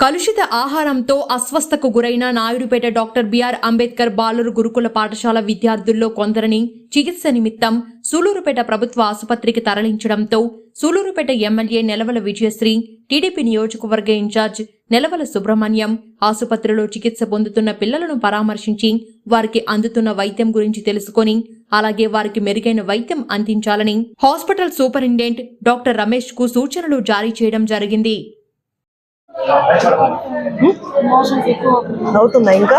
కలుషిత ఆహారంతో అస్వస్థకు గురైన నాయుడుపేట డాక్టర్ బిఆర్ అంబేద్కర్ బాలురు గురుకుల పాఠశాల విద్యార్థుల్లో కొందరిని చికిత్స నిమిత్తం సూలూరుపేట ప్రభుత్వ ఆసుపత్రికి తరలించడంతో సూలూరుపేట ఎమ్మెల్యే నెలవల విజయశ్రీ టీడీపీ నియోజకవర్గ ఇన్ఛార్జ్ నెలవల సుబ్రహ్మణ్యం ఆసుపత్రిలో చికిత్స పొందుతున్న పిల్లలను పరామర్శించి వారికి అందుతున్న వైద్యం గురించి తెలుసుకొని అలాగే వారికి మెరుగైన వైద్యం అందించాలని హాస్పిటల్ సూపరింటెండెంట్ డాక్టర్ రమేష్కు సూచనలు జారీ చేయడం జరిగింది. అవుతుంది. ఇంకా?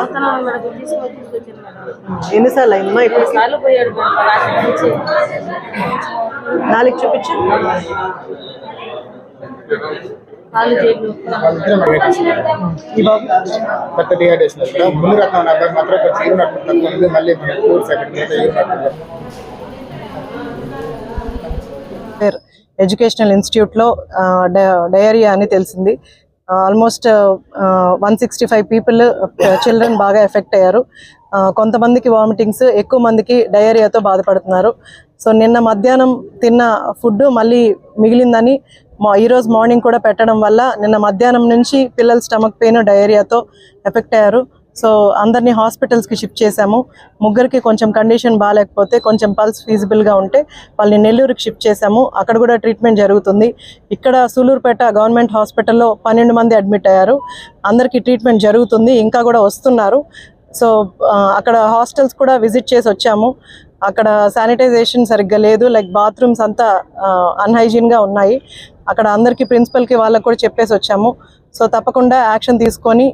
ఎన్నిసార్లు అయిందమ్మా ఇప్పుడు నాలుగు చూపించు. ఈ బాబు. కొత్త డిహైడ్రేషన్ ఇక్కడ ముందు రకం అబ్బాయి మాత్రం కొంచెం యూరినట్టు తక్కువ ఉంది మళ్ళీ మన ఫ్రూట్స్ ఎక్కడికి యూరినట్టు పేరు ఎడ్యుకేషనల్ ఇన్స్టిట్యూట్లో డయేరియా అని తెలిసింది. Almost one sixty five people children బాగా ఎఫెక్ట్ అయ్యారు. ఆ, కొంతమందికి వామిటింగ్స్ ఎక్కువ మందికి డయేరియాతో బాధపడుతున్నారు. సో నిన్న మధ్యాహ్నం తిన్న ఫుడ్ మళ్ళీ మిగిలిందని మా ఈరోజు మార్నింగ్ కూడా పెట్టడం వల్ల నిన్న మధ్యాహ్నం నుంచి పిల్లల స్టమక్ పెయిన్ డయేరియాతో ఎఫెక్ట్ అయ్యారు. సో అందరినీ హాస్పిటల్స్కి షిఫ్ట్ చేశాము. ముగ్గురికి కొంచెం కండిషన్ బాగాలేకపోతే కొంచెం పల్స్ ఫీజిబుల్గా ఉంటే వాళ్ళని నెల్లూరుకి షిఫ్ట్ చేశాము. అక్కడ కూడా ట్రీట్మెంట్ జరుగుతుంది. ఇక్కడ సూలూరుపేట గవర్నమెంట్ హాస్పిటల్లో పన్నెండు మంది అడ్మిట్ అయ్యారు. అందరికీ ట్రీట్మెంట్ జరుగుతుంది. ఇంకా కూడా వస్తున్నారు. సో అక్కడ హాస్టల్స్ కూడా విజిట్ చేసి వచ్చాము. అక్కడ శానిటైజేషన్ సరిగ్గా లేదు. లైక్ బాత్రూమ్స్ అంతా అన్హైజీన్గా ఉన్నాయి. అక్కడ అందరికీ ప్రిన్సిపల్కి వాళ్ళకి కూడా చెప్పేసి వచ్చాము. సో తప్పకుండా యాక్షన్ తీసుకొని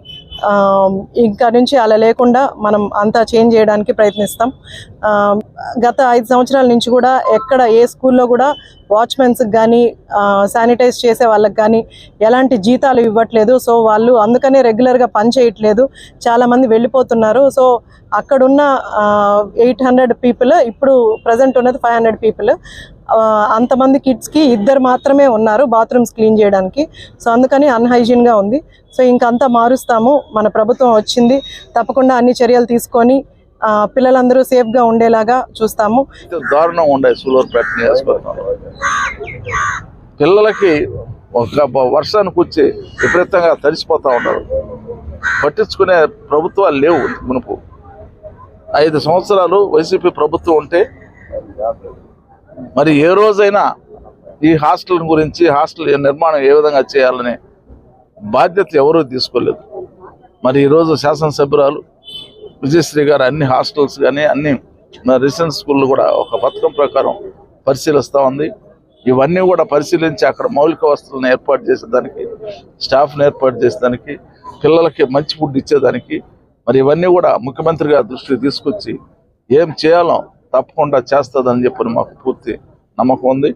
ఇంకా నుంచి అలా లేకుండా మనం అంతా చేంజ్ చేయడానికి ప్రయత్నిస్తాం. గత ఐదు సంవత్సరాల నుంచి కూడా ఎక్కడ ఏ స్కూల్లో కూడా వాచ్మెన్స్కి కానీ శానిటైజ్ చేసే వాళ్ళకి కానీ ఎలాంటి జీతాలు ఇవ్వట్లేదు. సో వాళ్ళు అందుకనే రెగ్యులర్గా పని చేయట్లేదు. చాలామంది వెళ్ళిపోతున్నారు. సో అక్కడున్న ఎయిట్ హండ్రెడ్ పీపుల్ ఇప్పుడు ప్రజెంట్ ఉన్నది ఫైవ్ హండ్రెడ్ పీపుల్. అంతమంది కిడ్స్కి ఇద్దరు మాత్రమే ఉన్నారు బాత్రూమ్స్ క్లీన్ చేయడానికి. సో అందుకని అన్హైజీన్గా ఉంది. సో ఇంకంతా మారుస్తాము. మన ప్రభుత్వం వచ్చింది. తప్పకుండా అన్ని చర్యలు తీసుకొని పిల్లలందరూ సేఫ్గా ఉండేలాగా చూస్తాము. దారుణం ఉండే సూలూరుపేట నియోజకవర్గంలో పిల్లలకి ఒక వర్షానికి వచ్చి విపరీతంగా తడిసిపోతూ ఉంటారు పట్టించుకునే ప్రభుత్వాలు లేవు మునుపు. ఐదు సంవత్సరాలు వైసీపీ ప్రభుత్వం ఉంటే మరి ఏ రోజైనా ఈ హాస్టల్ గురించి హాస్టల్ నిర్మాణం ఏ విధంగా చేయాలనే బాధ్యత ఎవరూ తీసుకోలేదు. మరి ఈరోజు శాసనసభ్యురాలు విజయశ్రీ గారు అన్ని హాస్టల్స్ కానీ అన్ని రెసిడెన్స్ స్కూళ్ళు కూడా ఒక పథకం ప్రకారం పరిశీలిస్తూ ఉంది. ఇవన్నీ కూడా పరిశీలించి అక్కడ మౌలిక వసతులను ఏర్పాటు చేసేదానికి స్టాఫ్ని ఏర్పాటు చేసేదానికి పిల్లలకి మంచి ఫుడ్ ఇచ్చేదానికి మరి ఇవన్నీ కూడా ముఖ్యమంత్రి గారి దృష్టికి తీసుకొచ్చి ఏం చేయాలో తప్పకుండా చేస్తుందని చెప్పి మాకు పూర్తి నమ్మకం ఉంది.